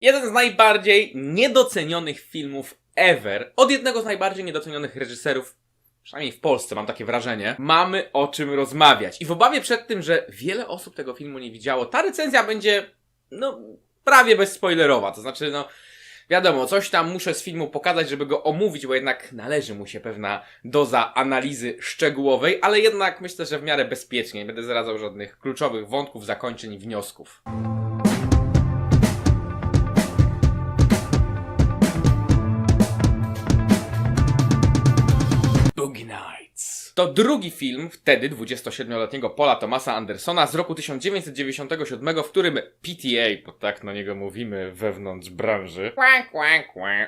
Jeden z najbardziej niedocenionych filmów ever. Od jednego z najbardziej niedocenionych reżyserów, przynajmniej w Polsce, mam takie wrażenie. Mamy o czym rozmawiać. I w obawie przed tym, że wiele osób tego filmu nie widziało, ta recenzja będzie, no, prawie bezspoilerowa. To znaczy, no, wiadomo, coś tam muszę z filmu pokazać, żeby go omówić, bo jednak należy mu się pewna doza analizy szczegółowej, ale jednak myślę, że w miarę bezpiecznie. Nie będę zdradzał żadnych kluczowych wątków, zakończeń wniosków. To drugi film wtedy 27-letniego Paula Thomasa Andersona z roku 1997, w którym PTA, bo tak na niego mówimy wewnątrz branży,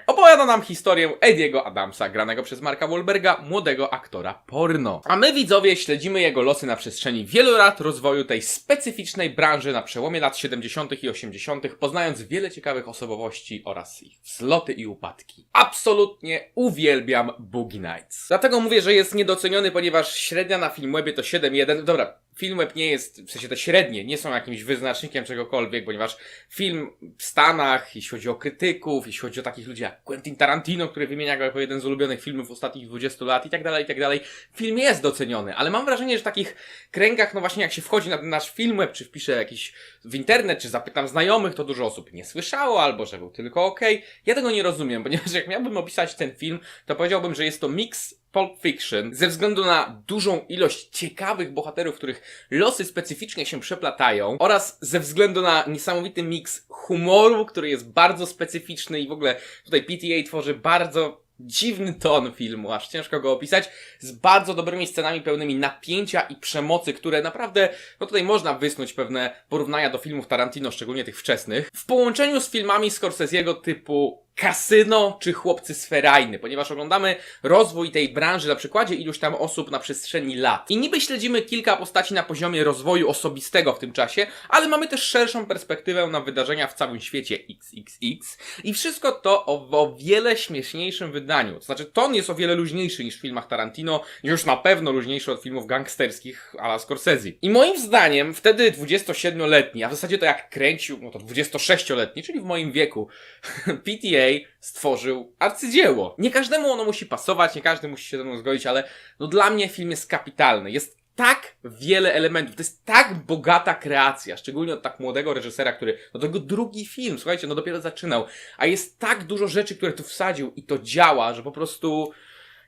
opowiada nam historię Ediego Adamsa, granego przez Marka Wahlberga, młodego aktora porno. A my widzowie śledzimy jego losy na przestrzeni wielu lat rozwoju tej specyficznej branży na przełomie lat 70. i 80., poznając wiele ciekawych osobowości oraz ich wzloty i upadki. Absolutnie uwielbiam Boogie Nights. Dlatego mówię, że jest niedoceniony, ponieważ średnia na Filmwebie to 7.1. Dobra, Filmweb nie jest, w sensie te średnie, nie są jakimś wyznacznikiem czegokolwiek, ponieważ film w Stanach, jeśli chodzi o krytyków, jeśli chodzi o takich ludzi jak Quentin Tarantino, który wymienia go jako jeden z ulubionych filmów ostatnich 20 lat i tak dalej, i tak dalej, film jest doceniony, ale mam wrażenie, że w takich kręgach, no właśnie jak się wchodzi na ten nasz Filmweb, czy wpisze jakiś w internet, czy zapytam znajomych, to dużo osób nie słyszało, albo że był tylko ok. Ja tego nie rozumiem, ponieważ jak miałbym opisać ten film, to powiedziałbym, że jest to miks Pulp Fiction ze względu na dużą ilość ciekawych bohaterów, których losy specyficznie się przeplatają oraz ze względu na niesamowity miks humoru, który jest bardzo specyficzny i w ogóle tutaj PTA tworzy bardzo dziwny ton filmu, aż ciężko go opisać, z bardzo dobrymi scenami pełnymi napięcia i przemocy, które naprawdę, no tutaj można wysnuć pewne porównania do filmów Tarantino, szczególnie tych wczesnych, w połączeniu z filmami Scorsese'ego typu Kasyno czy Chłopcy z Ferajny, ponieważ oglądamy rozwój tej branży na przykładzie iluś tam osób na przestrzeni lat. I niby śledzimy kilka postaci na poziomie rozwoju osobistego w tym czasie, ale mamy też szerszą perspektywę na wydarzenia w całym świecie XXX i wszystko to o, o wiele śmieszniejszym wydaniu. To znaczy, ton jest o wiele luźniejszy niż w filmach Tarantino, już na pewno luźniejszy od filmów gangsterskich a la Scorsese. I moim zdaniem wtedy 27-letni, a w zasadzie to jak kręcił, no to 26-letni, czyli w moim wieku, PTA stworzył arcydzieło. Nie każdemu ono musi pasować, nie każdy musi się ze mną zgodzić, ale no dla mnie film jest kapitalny. Jest tak wiele elementów, to jest tak bogata kreacja, szczególnie od tak młodego reżysera, który, no to jego drugi film, słuchajcie, no dopiero zaczynał, a jest tak dużo rzeczy, które tu wsadził i to działa, że po prostu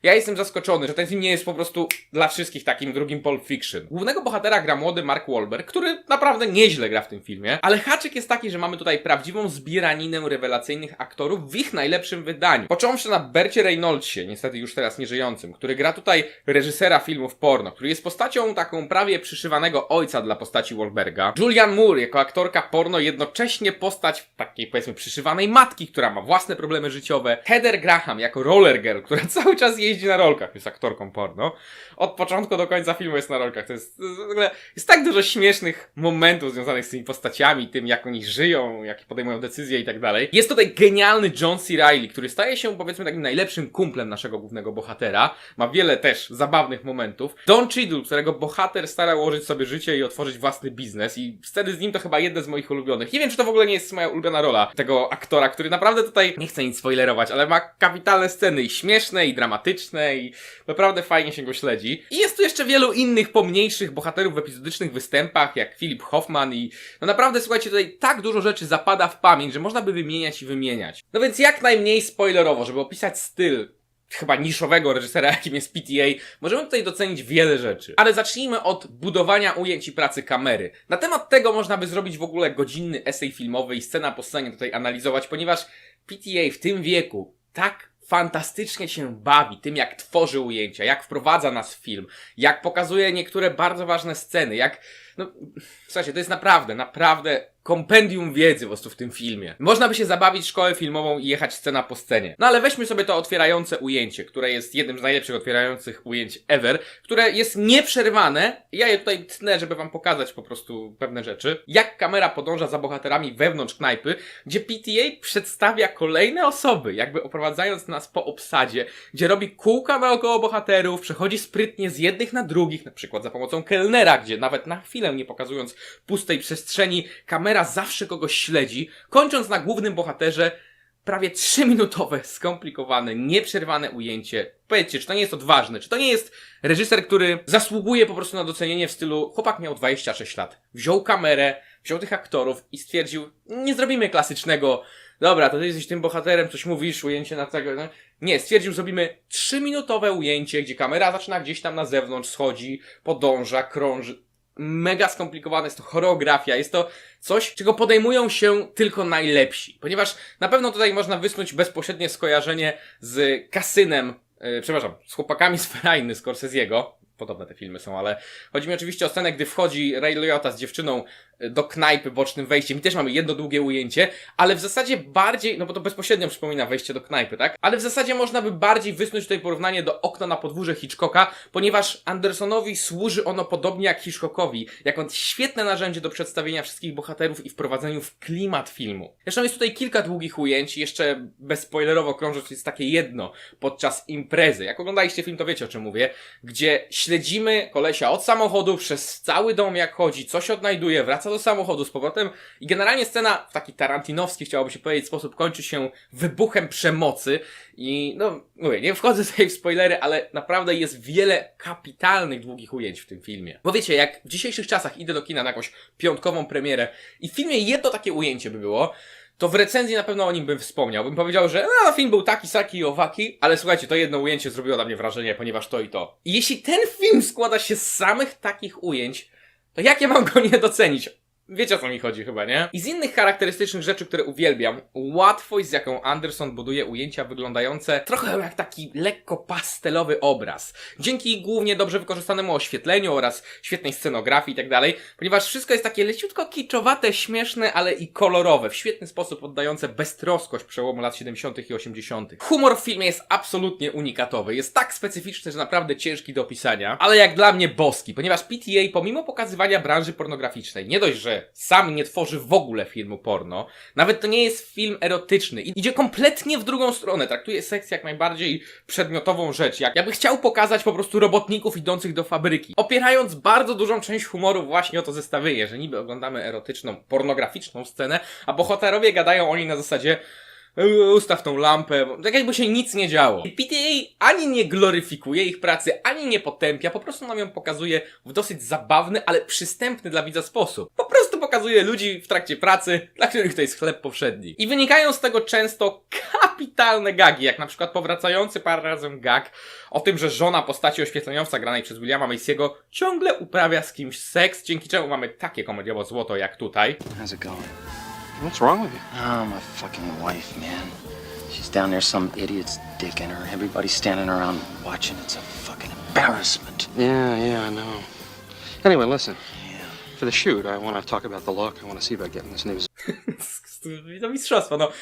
ja jestem zaskoczony, że ten film nie jest po prostu dla wszystkich takim drugim Pulp Fiction. Głównego bohatera gra młody Mark Wahlberg, który naprawdę nieźle gra w tym filmie, ale haczyk jest taki, że mamy tutaj prawdziwą zbieraninę rewelacyjnych aktorów w ich najlepszym wydaniu. Począwszy na Bercie Reynoldsie, niestety już teraz nieżyjącym, który gra tutaj reżysera filmów porno, który jest postacią taką prawie przyszywanego ojca dla postaci Wahlberga. Julian Moore jako aktorka porno, jednocześnie postać takiej powiedzmy przyszywanej matki, która ma własne problemy życiowe. Heather Graham jako roller girl, która cały czas jeździ na rolkach, jest aktorką porno. Od początku do końca filmu jest na rolkach. To jest, jest, jest tak dużo śmiesznych momentów związanych z tymi postaciami, tym jak oni żyją, jakie podejmują decyzje i tak dalej. Jest tutaj genialny John C. Reilly, który staje się powiedzmy takim najlepszym kumplem naszego głównego bohatera. Ma wiele też zabawnych momentów. Don Cheadle, którego bohater stara ułożyć sobie życie i otworzyć własny biznes i sceny z nim to chyba jedne z moich ulubionych. Nie wiem, czy to w ogóle nie jest moja ulubiona rola tego aktora, który naprawdę tutaj, nie chcę nic spoilerować, ale ma kapitalne sceny i śmieszne i dramatyczne i naprawdę fajnie się go śledzi. I jest tu jeszcze wielu innych pomniejszych bohaterów w epizodycznych występach, jak Philip Hoffman i no naprawdę słuchajcie, tutaj tak dużo rzeczy zapada w pamięć, że można by wymieniać i wymieniać. No więc jak najmniej spoilerowo, żeby opisać styl chyba niszowego reżysera, jakim jest PTA, możemy tutaj docenić wiele rzeczy. Ale zacznijmy od budowania ujęć i pracy kamery. Na temat tego można by zrobić w ogóle godzinny esej filmowy i scena po scenie tutaj analizować, ponieważ PTA w tym wieku tak fantastycznie się bawi tym, jak tworzy ujęcia, jak wprowadza nas w film, jak pokazuje niektóre bardzo ważne sceny, jak, no, słuchajcie, to jest naprawdę, naprawdę kompendium wiedzy po prostu w tym filmie. Można by się zabawić szkołę filmową i jechać scena po scenie. No ale weźmy sobie to otwierające ujęcie, które jest jednym z najlepszych otwierających ujęć ever, które jest nieprzerwane. Ja je tutaj tnę, żeby wam pokazać po prostu pewne rzeczy. Jak kamera podąża za bohaterami wewnątrz knajpy, gdzie PTA przedstawia kolejne osoby, jakby oprowadzając nas po obsadzie, gdzie robi kółka naokoło bohaterów, przechodzi sprytnie z jednych na drugich, na przykład za pomocą kelnera, gdzie nawet na chwilę nie pokazując pustej przestrzeni, kamera kamera zawsze kogoś śledzi, kończąc na głównym bohaterze prawie trzyminutowe, skomplikowane, nieprzerwane ujęcie. Powiedzcie, czy to nie jest odważne? Czy to nie jest reżyser, który zasługuje po prostu na docenienie w stylu chłopak miał 26 lat, wziął kamerę, wziął tych aktorów i stwierdził, nie zrobimy klasycznego, dobra, to ty jesteś tym bohaterem, coś mówisz, ujęcie na tego, no. Nie, stwierdził, zrobimy trzyminutowe ujęcie, gdzie kamera zaczyna gdzieś tam na zewnątrz, schodzi, podąża, krąży. Mega skomplikowane jest to choreografia, jest to coś, czego podejmują się tylko najlepsi. Ponieważ na pewno tutaj można wysnuć bezpośrednie skojarzenie z kasynem, yy, przepraszam, z chłopakami z Ferajny, z Scorsese'ego. Podobne te filmy są, ale chodzi mi oczywiście o scenę, gdy wchodzi Ray Liotta z dziewczyną do knajpy bocznym wejściem i też mamy jedno długie ujęcie, ale w zasadzie bardziej, no bo to bezpośrednio przypomina wejście do knajpy, tak? Ale w zasadzie można by bardziej wysnuć tutaj porównanie do okna na podwórze Hitchcocka, ponieważ Andersonowi służy ono podobnie jak Hitchcockowi, jako świetne narzędzie do przedstawienia wszystkich bohaterów i wprowadzeniu w klimat filmu. Zresztą jest tutaj kilka długich ujęć, jeszcze bezspoilerowo krążąc jest takie jedno podczas imprezy. Jak oglądaliście film, to wiecie o czym mówię, gdzie śledzimy kolesia od samochodu przez cały dom jak chodzi, coś odnajduje, wraca do samochodu z powrotem i generalnie scena w taki tarantinowski, chciałoby się powiedzieć, sposób kończy się wybuchem przemocy i no, mówię, nie wchodzę tutaj w spoilery, ale naprawdę jest wiele kapitalnych długich ujęć w tym filmie. Bo wiecie, jak w dzisiejszych czasach idę do kina na jakąś piątkową premierę i w filmie jedno takie ujęcie by było, to w recenzji na pewno o nim bym wspomniał. Bym powiedział, że no, film był taki, saki i owaki, ale słuchajcie, to jedno ujęcie zrobiło na mnie wrażenie, ponieważ to i to. I jeśli ten film składa się z samych takich ujęć, to jak ja mam go nie docenić? Wiecie o co mi chodzi chyba, nie? I z innych charakterystycznych rzeczy, które uwielbiam, łatwość z jaką Anderson buduje ujęcia wyglądające trochę jak taki lekko pastelowy obraz. Dzięki głównie dobrze wykorzystanemu oświetleniu oraz świetnej scenografii i tak dalej, ponieważ wszystko jest takie leciutko kiczowate, śmieszne, ale i kolorowe, w świetny sposób oddające beztroskość przełomu lat 70. i 80. Humor w filmie jest absolutnie unikatowy, jest tak specyficzny, że naprawdę ciężki do opisania, ale jak dla mnie boski, ponieważ PTA pomimo pokazywania branży pornograficznej, nie dość, że sam nie tworzy w ogóle filmu porno, nawet to nie jest film erotyczny. Idzie kompletnie w drugą stronę, traktuje seks jak najbardziej przedmiotową rzecz, jak jakby chciał pokazać po prostu robotników idących do fabryki, opierając bardzo dużą część humoru właśnie o to zestawienie, że niby oglądamy erotyczną, pornograficzną scenę, a bohaterowie gadają oni na zasadzie "E, ustaw tą lampę, tak jakby się nic nie działo. I PTA ani nie gloryfikuje ich pracy, ani nie potępia, po prostu nam ją pokazuje w dosyć zabawny, ale przystępny dla widza sposób. Pokazuje ludzi w trakcie pracy, dla których to jest chleb powszedni. I wynikają z tego często kapitalne gagi, jak na przykład powracający parę razy gag o tym, że żona postaci oświetleniowca granej przez Williama Macy'ego ciągle uprawia z kimś seks, dzięki czemu mamy takie komediowo złoto jak tutaj. How's it going? What's wrong with you? Oh, my fucking wife, man. She's down there, some idiot's dick in her. Everybody's standing around watching. It's a fucking embarrassment. Yeah, yeah, I know. Anyway, listen. The shoot, I want to talk about the look. I want to see about getting this to mistrzostwo, no.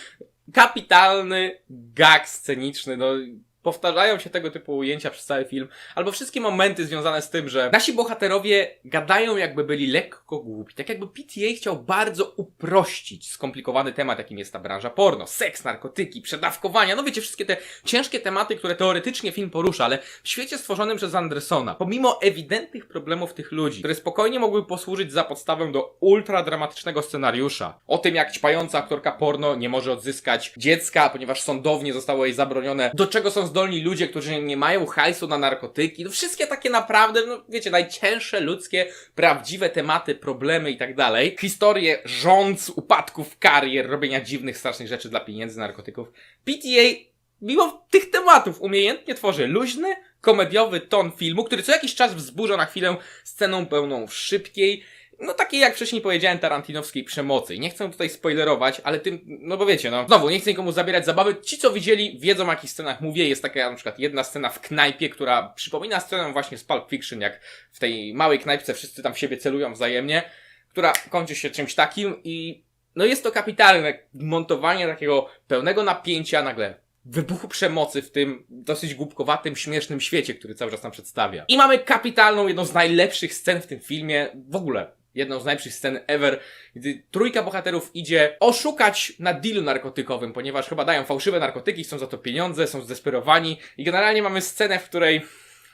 Kapitalny gag sceniczny, no. Powtarzają się tego typu ujęcia przez cały film, albo wszystkie momenty związane z tym, że nasi bohaterowie gadają jakby byli lekko głupi. Tak jakby PTA chciał bardzo uprościć skomplikowany temat, jakim jest ta branża porno. Seks, narkotyki, przedawkowania, no wiecie, wszystkie te ciężkie tematy, które teoretycznie film porusza, ale w świecie stworzonym przez Andersona, pomimo ewidentnych problemów tych ludzi, które spokojnie mogły posłużyć za podstawę do ultra dramatycznego scenariusza. O tym, jak ćpająca aktorka porno nie może odzyskać dziecka, ponieważ sądownie zostało jej zabronione, do czego są zdolni ludzie, którzy nie mają hajsu na narkotyki, no wszystkie takie naprawdę, no wiecie, najcięższe ludzkie, prawdziwe tematy, problemy i tak dalej. Historie rząd, upadków karier, robienia dziwnych, strasznych rzeczy dla pieniędzy, narkotyków. PTA mimo tych tematów umiejętnie tworzy luźny, komediowy ton filmu, który co jakiś czas wzburza na chwilę sceną pełną szybkiej, no takiej jak wcześniej powiedziałem, tarantinowskiej przemocy. Nie chcę tutaj spoilerować, ale tym, no bo wiecie, no znowu, nie chcę nikomu zabierać zabawy. Ci, co widzieli, wiedzą o jakich scenach mówię. Jest taka na przykład jedna scena w knajpie, która przypomina scenę właśnie z Pulp Fiction, jak w tej małej knajpce wszyscy tam w siebie celują wzajemnie, która kończy się czymś takim i no jest to kapitalne montowanie takiego pełnego napięcia, nagle wybuchu przemocy w tym dosyć głupkowatym, śmiesznym świecie, który cały czas nam przedstawia. I mamy kapitalną, jedną z najlepszych scen w tym filmie, w ogóle jedną z najlepszych scen ever, gdy trójka bohaterów idzie oszukać na dealu narkotykowym, ponieważ chyba dają fałszywe narkotyki, chcą za to pieniądze, są zdesperowani i generalnie mamy scenę, w której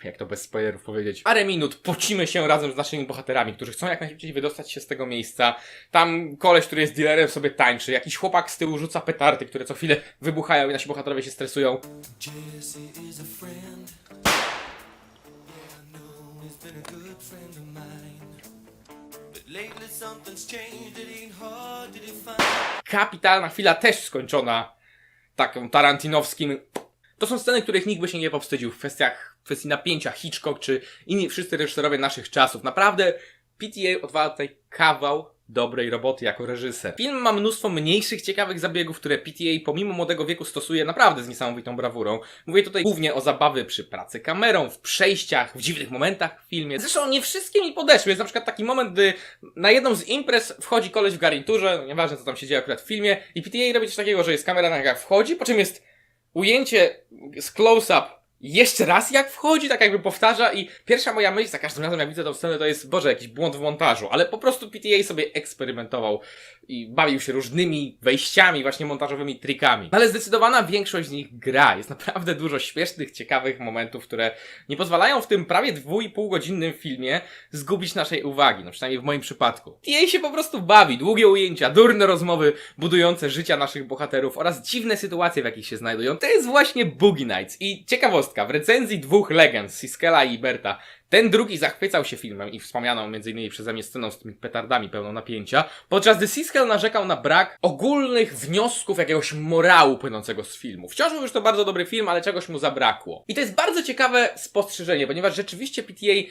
jak to bez spoilerów powiedzieć, parę minut pocimy się razem z naszymi bohaterami, którzy chcą jak najszybciej wydostać się z tego miejsca. Tam koleś, który jest dealerem sobie tańczy, jakiś chłopak z tyłu rzuca petardy, które co chwilę wybuchają i nasi bohaterowie się stresują. Kapitalna chwila, też skończona taką tarantinowskim. To są sceny, których nikt by się nie powstydził w kwestiach, w kwestii napięcia, Hitchcock czy inni wszyscy reżyserowie naszych czasów. Naprawdę PTA odwala tutaj kawał dobrej roboty jako reżyser. Film ma mnóstwo mniejszych, ciekawych zabiegów, które PTA pomimo młodego wieku stosuje naprawdę z niesamowitą brawurą. Mówię tutaj głównie o zabawy przy pracy kamerą, w przejściach, w dziwnych momentach w filmie. Zresztą nie wszystkie mi podeszły. Jest na przykład taki moment, gdy na jedną z imprez wchodzi koleś w garniturze, no nieważne co tam się dzieje akurat w filmie, i PTA robi coś takiego, że jest kamera na wchodzi, po czym jest ujęcie z close-up jeszcze raz jak wchodzi, tak jakby powtarza i pierwsza moja myśl za każdym razem jak widzę tę scenę to jest, boże, jakiś błąd w montażu, ale po prostu PTA sobie eksperymentował i bawił się różnymi wejściami, właśnie montażowymi trikami. Ale zdecydowana większość z nich gra. Jest naprawdę dużo śmiesznych, ciekawych momentów, które nie pozwalają w tym prawie dwu i pół godzinnym filmie zgubić naszej uwagi, no przynajmniej w moim przypadku. PTA się po prostu bawi, długie ujęcia, durne rozmowy budujące życia naszych bohaterów oraz dziwne sytuacje, w jakich się znajdują. To jest właśnie Boogie Nights i ciekawostka, w recenzji dwóch legend, Siskela i Berta, ten drugi zachwycał się filmem i wspomnianą m.in. przeze mnie sceną z tymi petardami pełną napięcia, podczas gdy Siskel narzekał na brak ogólnych wniosków jakiegoś morału płynącego z filmu. Wciąż mówił, że to bardzo dobry film, ale czegoś mu zabrakło. I to jest bardzo ciekawe spostrzeżenie, ponieważ rzeczywiście PTA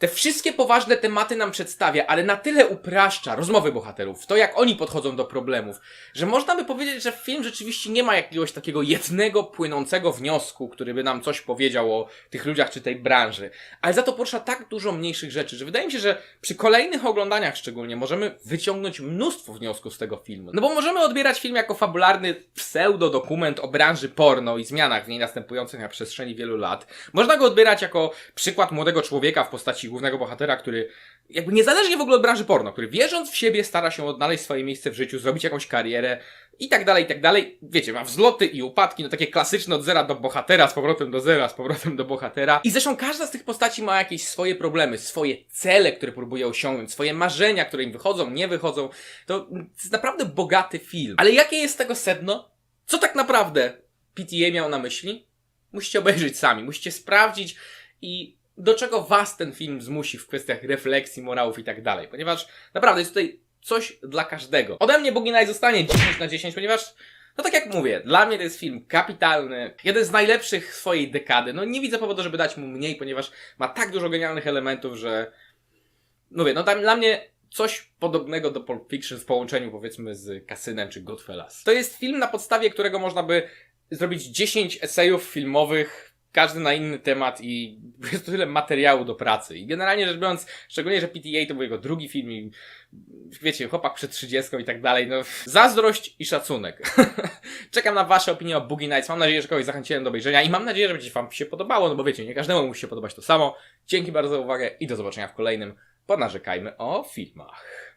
te wszystkie poważne tematy nam przedstawia, ale na tyle upraszcza rozmowy bohaterów, to jak oni podchodzą do problemów, że można by powiedzieć, że film rzeczywiście nie ma jakiegoś takiego jednego, płynącego wniosku, który by nam coś powiedział o tych ludziach czy tej branży. Ale za to porusza tak dużo mniejszych rzeczy, że wydaje mi się, że przy kolejnych oglądaniach szczególnie możemy wyciągnąć mnóstwo wniosków z tego filmu. No bo możemy odbierać film jako fabularny pseudo-dokument o branży porno i zmianach w niej następujących na przestrzeni wielu lat. Można go odbierać jako przykład młodego człowieka w postaci głównego bohatera, który jakby niezależnie w ogóle od branży porno, który wierząc w siebie stara się odnaleźć swoje miejsce w życiu, zrobić jakąś karierę i tak dalej, i tak dalej. Wiecie, ma wzloty i upadki, no takie klasyczne od zera do bohatera, z powrotem do zera, z powrotem do bohatera. I zresztą każda z tych postaci ma jakieś swoje problemy, swoje cele, które próbuje osiągnąć, swoje marzenia, które im wychodzą, nie wychodzą. To jest naprawdę bogaty film. Ale jakie jest tego sedno? Co tak naprawdę PTA miał na myśli? Musicie obejrzeć sami, musicie sprawdzić i do czego was ten film zmusi w kwestiach refleksji, morałów i tak dalej. Ponieważ naprawdę jest tutaj coś dla każdego. Ode mnie Nights zostanie 10 na 10, ponieważ no tak jak mówię, dla mnie to jest film kapitalny, jeden z najlepszych swojej dekady. No nie widzę powodu, żeby dać mu mniej, ponieważ ma tak dużo genialnych elementów, że mówię, no tam dla mnie coś podobnego do Pulp Fiction w połączeniu powiedzmy z Kasynem czy Goodfellas. To jest film na podstawie którego można by zrobić 10 esejów filmowych, każdy na inny temat i jest tyle materiału do pracy. I generalnie rzecz biorąc, szczególnie, że PTA to był jego drugi film i wiecie, chłopak przed 30 i tak dalej, no zazdrość i szacunek. Czekam na wasze opinie o Boogie Nights. Mam nadzieję, że kogoś zachęciłem do obejrzenia i mam nadzieję, że będzie wam się podobało, no bo wiecie, nie każdemu musi się podobać to samo. Dzięki bardzo za uwagę i do zobaczenia w kolejnym Ponarzekajmy o filmach.